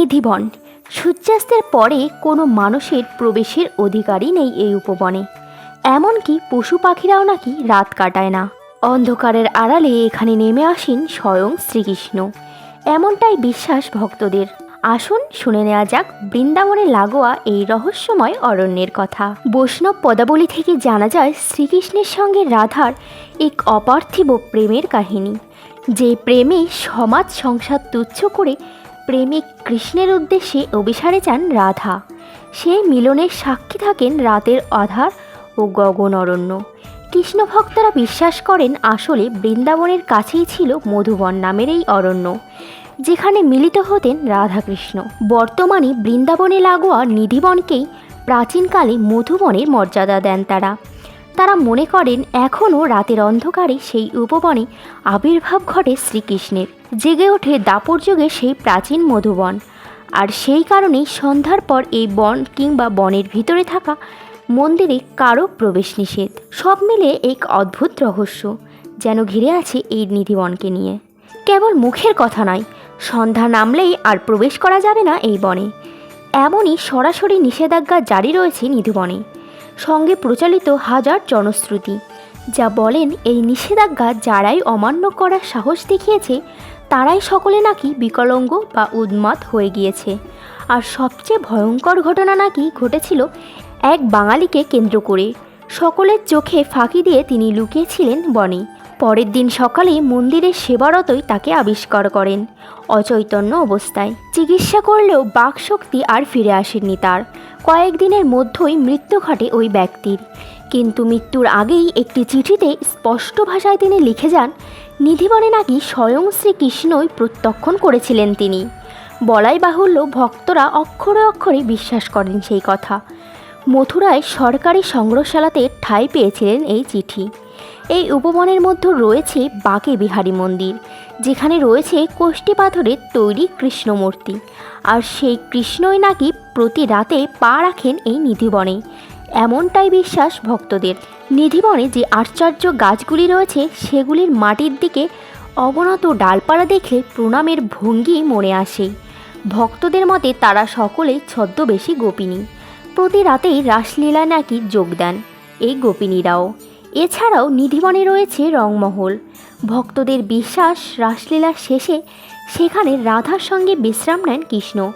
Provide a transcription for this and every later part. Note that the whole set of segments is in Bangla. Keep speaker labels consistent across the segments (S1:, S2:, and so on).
S1: নিধিবন। সূর্যাস্তের পরে কোনো মানুষের প্রবেশের অধিকারই নেই এই উপবনে। এমনকি পশু পাখিরাও নাকি রাত কাটায় না। অন্ধকারের আড়ালে এখানে নেমে আসেন স্বয়ং শ্রীকৃষ্ণ। এমনটাই বিশ্বাস ভক্তদের। আসুন শুনে নেওয়া যাক বৃন্দাবনে লাগোয়া এই রহস্যময় অরণ্যের কথা। বৈষ্ণব পদাবলী থেকে জানা যায় শ্রীকৃষ্ণের সঙ্গে রাধার এক অপার্থিব প্রেমের কাহিনী। যে প্রেমে সমাজ সংসার তুচ্ছ করে প্রেমিক কৃষ্ণের উদ্দেশ্যে অভিসারে যান রাধা। সেই মিলনের সাক্ষী থাকেন রাতের আধার ও গগন অরণ্য কৃষ্ণ ভক্তরা বিশ্বাস করেন আসলে বৃন্দাবনের কাছেই ছিল মধুবন নামের এই অরণ্য, যেখানে মিলিত হতেন রাধাকৃষ্ণ। বর্তমানে বৃন্দাবনে লাগোয়া নিধিবনকেই প্রাচীনকালে মধুবনের মর্যাদা দেন তারা। তারা মনে করেন এখনও রাতের অন্ধকারে সেই উপবনে আবির্ভাব ঘটে শ্রীকৃষ্ণের। জেগে ওঠে দাপর যুগে সেই প্রাচীন মধুবন। আর সেই কারণেই সন্ধ্যার পর এই বন কিংবা বনের ভিতরে থাকা মন্দিরে কারও প্রবেশ নিষেধ। সব মিলে এক অদ্ভুত রহস্য, যেন ঘিরে আছে এই নিধিবনকে নিয়ে। কেবল মুখের কথা নয়, সন্ধ্যা নামলেই আর প্রবেশ করা যাবে না এই বনে। এমনই সরাসরি নিষেধাজ্ঞা জারি রয়েছে নিধিবনে। সঙ্গে প্রচলিত হাজার জনশ্রুতি, যা বলেন এই নিষেধাজ্ঞা যারাই অমান্য করার সাহস দেখিয়েছে, তারাই সকলে নাকি বিকলঙ্গ বা উন্মাদ হয়ে গিয়েছে। আর সবচেয়ে ভয়ঙ্কর ঘটনা নাকি ঘটেছিল এক বাঙালিকে কেন্দ্র করে। সকলের চোখে ফাঁকি দিয়ে তিনি লুকিয়েছিলেন বনে। পরের দিন সকালে মন্দিরের সেবারতই তাকে আবিষ্কার করেন। অচৈতন্য অবস্থায়। চিকিৎসা করলেও বাকশক্তি আর ফিরে আসেননি তার। কয়েকদিনের মধ্যেই মৃত্যু ঘটে ওই ব্যক্তির। কিন্তু মৃত্যুর আগেই একটি চিঠিতে স্পষ্ট ভাষায় তিনি লিখে যান, নিধিবনে নাকি স্বয়ং শ্রীকৃষ্ণই প্রত্যক্ষণ করেছিলেন তিনি। বলাই বাহুল্য ভক্তরা অক্ষরে অক্ষরে বিশ্বাস করেন সেই কথা। মথুরায় সরকারি সংগ্রহশালাতে ঠাঁই পেয়েছিলেন এই চিঠি। এই উপবনের মধ্যে রয়েছে বাকে বিহারী মন্দির, যেখানে রয়েছে কোষ্ঠী পাথরের তৈরি কৃষ্ণমূর্তি। আর সেই কৃষ্ণই নাকি প্রতি রাতে পা রাখেন এই নিধিবনে। এমনটাই বিশ্বাস ভক্তদের। নিধিবনে যে আশ্চর্য গাছগুলি রয়েছে, সেগুলির মাটির দিকে অবনত ডালপালা দেখলে প্রণামের ভঙ্গি মনে আসে। ভক্তদের মতে তারা সকলেই ছদ্মবেশী গোপিনী। প্রতি রাতেই রাসলীলা নাকি যোগ দেন এই গোপিনীরাও। এছাড়াও নিধিবনে রয়েছে রংমহল। ভক্তদের বিশ্বাস রাসলীলার শেষে সেখানে রাধার সঙ্গে বিশ্রাম নেন কৃষ্ণ।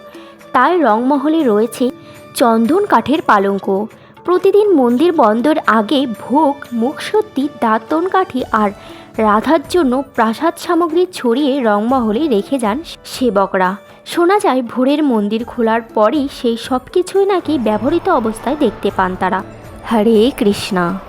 S1: তাই রংমহলে রয়েছে চন্দন কাঠের পালঙ্ক। প্রতিদিন মন্দির বন্দর আগে ভোগ মুখসুদ্ধি দাঁতন কাঠি আর রাধার জন্য প্রাসাদ সামগ্রী ছড়িয়ে রংমহলে রেখে যান সেবকরা। শোনা যায় ভোরের মন্দির খোলার পরেই সেই সব কিছুই নাকি ব্যবহৃত অবস্থায় দেখতে পান তারা। হরে কৃষ্ণা।